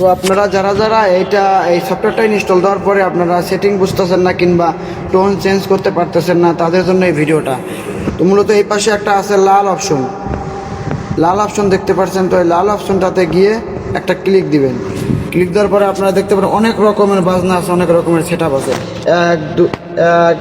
তো আপনারা যারা যারা এইটা, এই সফটওয়্যারটা ইনস্টল দেওয়ার পরে আপনারা সেটিং বুঝতেছেন না কিংবা টোন চেঞ্জ করতে পারতেছেন না, তাদের জন্য এই ভিডিওটা। তো মূলত এই পাশে একটা আছে লাল অপশন লাল অপশন দেখতে পাচ্ছেন তো এই লাল অপশনটাতে গিয়ে একটা ক্লিক দিবেন। ক্লিক দেওয়ার পরে আপনারা দেখতে পারেন অনেক রকমের বাজনা আছে, অনেক রকমের সেট আছে। এক, দু, এক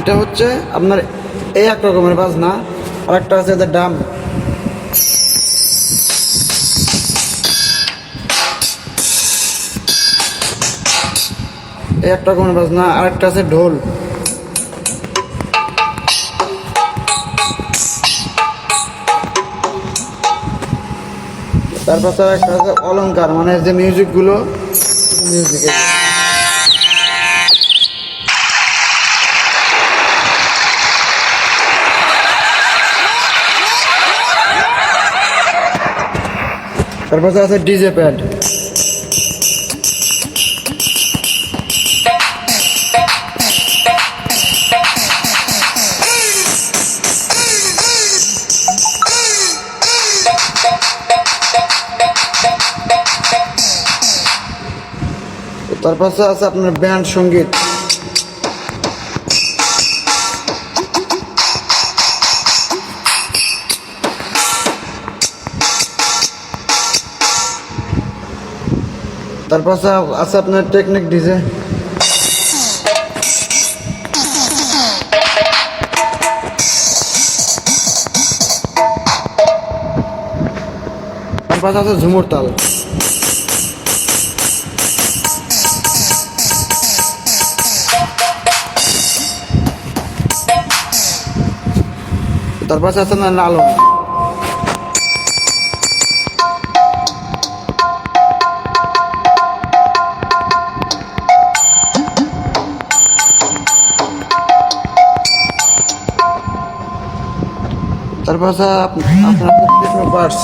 এটা হচ্ছে আপনার এই এক রকমের বাজনা আর একটা আছে যে ডাম। এই এক রকমের বাজনা আর একটা আছে ঢোল। তারপর তার একটা আছে অলংকার মানে যে মিউজিকগুলো মিউজিক তারপর আছে ডিজে প্যাড তারপর আছে আপনার ব্যান্ড সংগীত তারপর আছে আছে আপনার টেকনিক ডিজে তারপর আছে ঝুমুর তাল। তারপর আছে আপনার লালন। তারপর আপনার পার্টস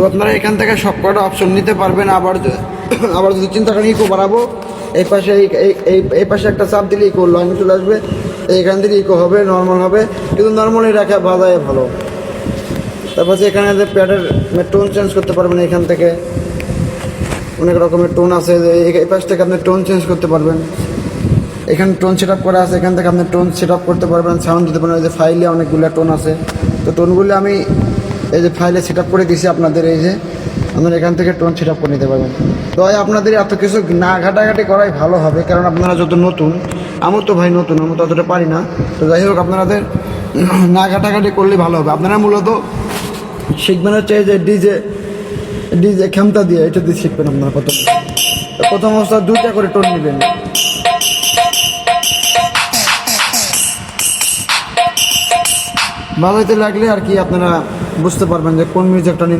তো আপনারা এখান থেকে সব কটা অপশন নিতে পারবেন। আবার আবার যদি চিন্তা করেন ইকো বাড়াবো, এই পাশে এই এই- পাশে একটা চাপ দিলে ইকো লাইন চলে আসবে। এইখান থেকে ইকো হবে নর্মাল হবে। কিন্তু নর্মালি রাখা বাজায় ভালো। তারপর এখানে যে প্যাডের টোন চেঞ্জ করতে পারবেন এখান থেকে। অনেক রকমের টোন আছে। এই- পাশ থেকে আপনি টোন চেঞ্জ করতে পারবেন। এখানে টোন সেট আপ করা আছে। এখান থেকে আপনি টোন সেট আপ করতে পারবেন। সাউন্ড দিতে পারবেন। যে ফাইলে অনেকগুলো টোন আছে। তো টোনগুলো আমি এই যে ফাইলে সেট করে দিয়েছি আপনাদের, এই যে আপনারা এখান থেকে টোন সেট করে নিতে পারবেন। তো আপনাদের এত কিছু না ঘাটাঘাটি করাই ভালো হবে, কারণ আপনারা যত নতুন, আমার তো ভাই নতুন, আমি তো অতটা পারি না। তো যাই হোক, আপনাদের না ঘাটাঘাটি করলে ভালো হবে। আপনারা মূলত শিখবেন হচ্ছে এই যে ডিজে ডিজে ক্ষমতা দিয়ে এটা দিয়ে শিখবেন আপনারা প্রথম। প্রথম অবস্থা দুইটা করে টোন নেবেন। বাজাইতে লাগলে আর কি আপনারা বুঝতে পারবেন যে কোন মিউজিকটা নিলে